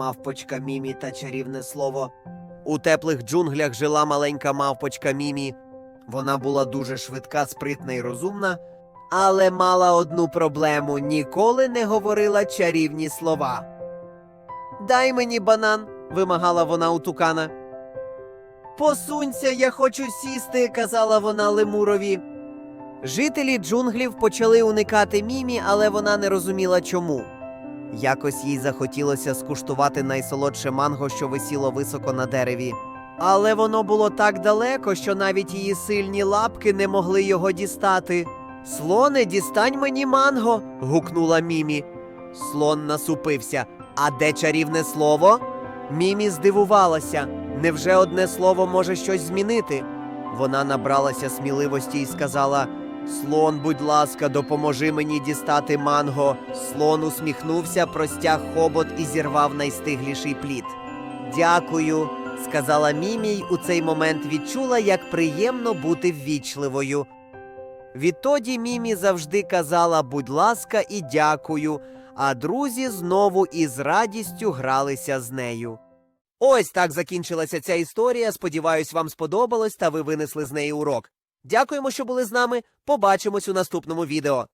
мавпочка Мімі та чарівне слово. У теплих джунглях жила маленька мавпочка Мімі. Вона була дуже швидка, спритна і розумна, але мала одну проблему ніколи не говорила чарівні слова. Дай мені банан, вимагала вона у тукана. Посунься, я хочу сісти, казала вона лемурові. Жителі джунглів почали уникати мімі, але вона не розуміла чому. Якось їй захотілося скуштувати найсолодше манго, що висіло високо на дереві. Але воно було так далеко, що навіть її сильні лапки не могли його дістати. Слоне, дістань мені манго. гукнула Мімі. Слон насупився. А де чарівне слово? Мімі здивувалася. Невже одне слово може щось змінити? Вона набралася сміливості і сказала: Слон, будь ласка, допоможи мені дістати манго. Слон усміхнувся, простяг хобот і зірвав найстигліший плід. Дякую, сказала Мімі й у цей момент відчула, як приємно бути ввічливою. Відтоді Мімі завжди казала будь ласка і дякую, а друзі знову із радістю гралися з нею. Ось так закінчилася ця історія. Сподіваюсь, вам сподобалось та ви винесли з неї урок. Дякуємо, що були з нами. Побачимось у наступному відео.